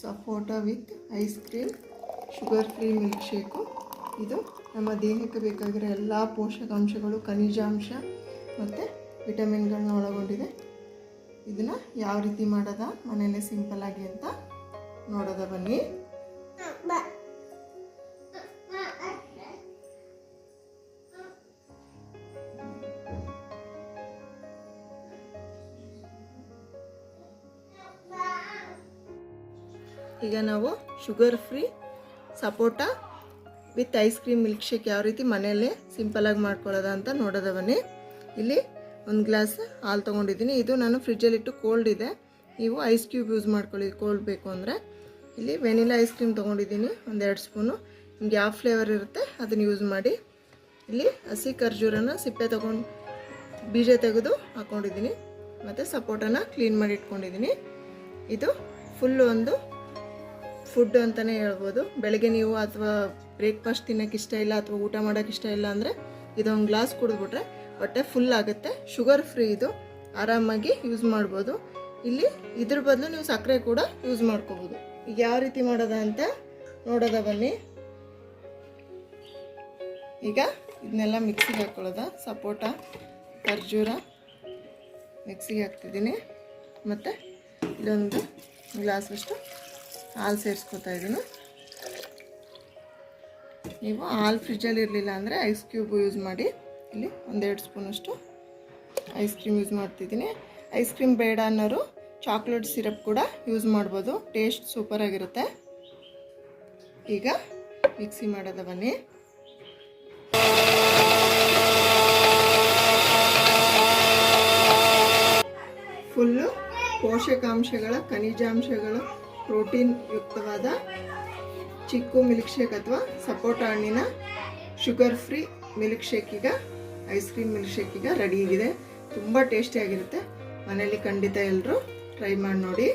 Sapota with ice cream sugar free milk shake ಇದು ನಮ್ಮ ದೇಹಕ್ಕೆ ಬೇಕಾಗಿರೋ ಎಲ್ಲ ಪೋಷಕಾಂಶಗಳು, ಖನಿಜಾಂಶ ಮತ್ತು ವಿಟಮಿನ್ಗಳನ್ನ ಒಳಗೊಂಡಿದೆ. ಇದನ್ನು ಯಾವ ರೀತಿ ಮಾಡೋದ? ಮನೆಯಲ್ಲೇ ಸಿಂಪಲ್ ಆಗಿ ಅಂತ ನೋಡೋದ ಬನ್ನಿ. ಈಗ ನಾವು sugar free sapota with ice cream milk shake ಯಾವ ರೀತಿ ಮನೆಯಲ್ಲೇ ಸಿಂಪಲಾಗಿ ಮಾಡ್ಕೊಳ್ಳೋದ ಅಂತ ನೋಡೋದ ಬನ್ನಿ ಇಲ್ಲಿ ಒಂದು ಗ್ಲಾಸ್ ಹಾಲು ತೊಗೊಂಡಿದ್ದೀನಿ. ಇದು ನಾನು ಫ್ರಿಜ್ಜಲ್ಲಿಟ್ಟು ಕೋಲ್ಡ್ ಇದೆ. ನೀವು ಐಸ್ ಕ್ಯೂಬ್ ಯೂಸ್ ಮಾಡ್ಕೊಳ್ಳಿ ಕೋಲ್ಡ್ ಬೇಕು ಅಂದರೆ. ಇಲ್ಲಿ ವೆನಿಲಾ ಐಸ್ ಕ್ರೀಮ್ ತೊಗೊಂಡಿದ್ದೀನಿ ಒಂದೆರಡು ಸ್ಪೂನು ನಿಮ್ಗೆ ಯಾವ ಫ್ಲೇವರ್ ಇರುತ್ತೆ ಅದನ್ನು ಯೂಸ್ ಮಾಡಿ. ಇಲ್ಲಿ ಹಸಿ ಖರ್ಜೂರನ ಸಿಪ್ಪೆ ತೊಗೊಂಡು ಬೀಜ ತೆಗೆದು ಹಾಕ್ಕೊಂಡಿದ್ದೀನಿ ಮತ್ತು ಸಪೋಟನ ಕ್ಲೀನ್ ಮಾಡಿ ಇಟ್ಕೊಂಡಿದ್ದೀನಿ. ಇದು ಫುಲ್ಲು ಒಂದು ಫುಡ್ ಅಂತಲೇ ಹೇಳ್ಬೋದು. ಬೆಳಗ್ಗೆ ನೀವು ಅಥವಾ ಬ್ರೇಕ್ಫಾಸ್ಟ್ ತಿನ್ನೋಕೆ ಇಷ್ಟ ಇಲ್ಲ ಅಥವಾ ಊಟ ಮಾಡೋಕೆ ಇಷ್ಟ ಇಲ್ಲ ಅಂದರೆ ಇದೊಂದು ಗ್ಲಾಸ್ ಕುಡಿದ್ಬಿಟ್ರೆ ಹೊಟ್ಟೆ ಫುಲ್ ಆಗುತ್ತೆ. ಶುಗರ್ ಫ್ರೀ ಇದು. ಆರಾಮಾಗಿ ಯೂಸ್ ಮಾಡ್ಬೋದು. ಇಲ್ಲಿ ಇದ್ರ ಬದಲು ನೀವು ಸಕ್ಕರೆ ಕೂಡ ಯೂಸ್ ಮಾಡ್ಕೋಬೋದು. ಯಾವ ರೀತಿ ಮಾಡೋದ ಅಂತ ನೋಡೋದ ಬನ್ನಿ. ಈಗ ಇದನ್ನೆಲ್ಲ ಮಿಕ್ಸಿಗೆ ಹಾಕ್ಕೊಳ್ಳೋದ ಸಪೋಟ, ಖರ್ಜೂರ ಮಿಕ್ಸಿಗೆ ಹಾಕ್ತಿದ್ದೀನಿ. ಮತ್ತು ಇಲ್ಲೊಂದು ಗ್ಲಾಸಷ್ಟು ಹಾಲು ಸೇರಿಸ್ಕೊತಾ ಇದ್ದೀನಿ ನೀವು ಹಾಲು ಫ್ರಿಜ್ಜಲ್ಲಿ ಇರಲಿಲ್ಲ ಅಂದರೆ ಐಸ್ ಕ್ಯೂಬ್ ಯೂಸ್ ಮಾಡಿ. ಇಲ್ಲಿ ಒಂದೆರಡು ಸ್ಪೂನಷ್ಟು ಐಸ್ ಕ್ರೀಮ್ ಯೂಸ್ ಮಾಡ್ತಿದ್ದೀನಿ. ಐಸ್ ಕ್ರೀಮ್ ಬೇಡ ಅನ್ನೋರು ಚಾಕ್ಲೇಟ್ ಸಿರಪ್ ಕೂಡ ಯೂಸ್ ಮಾಡ್ಬೋದು. ಟೇಸ್ಟ್ ಸೂಪರಾಗಿರುತ್ತೆ ಈಗ ಮಿಕ್ಸಿ ಮಾಡೋದ ಬನ್ನಿ. ಫುಲ್ಲು ಪೋಷಕಾಂಶಗಳ, ಖನಿಜಾಂಶಗಳು ಪ್ರೋಟೀನ್ ಯುಕ್ತವಾದ ಚಿಕ್ಕು ಮಿಲ್ಕ್ ಶೇಕ್ ಅಥವಾ ಸಪೋಟ ಹಣ್ಣಿನ ಶುಗರ್ ಫ್ರೀ ಮಿಲ್ಕ್ ಶೇಕ್ ಈಗ ಐಸ್ ಕ್ರೀಮ್ ಮಿಲ್ಕ್ ಶೇಕ್ ಈಗ ರೆಡಿ ಆಗಿದೆ. ತುಂಬ ಟೇಸ್ಟಿಯಾಗಿರುತ್ತೆ ಮನೇಲಿ ಖಂಡಿತ ಎಲ್ಲರೂ ಟ್ರೈ ಮಾಡಿ ನೋಡಿ.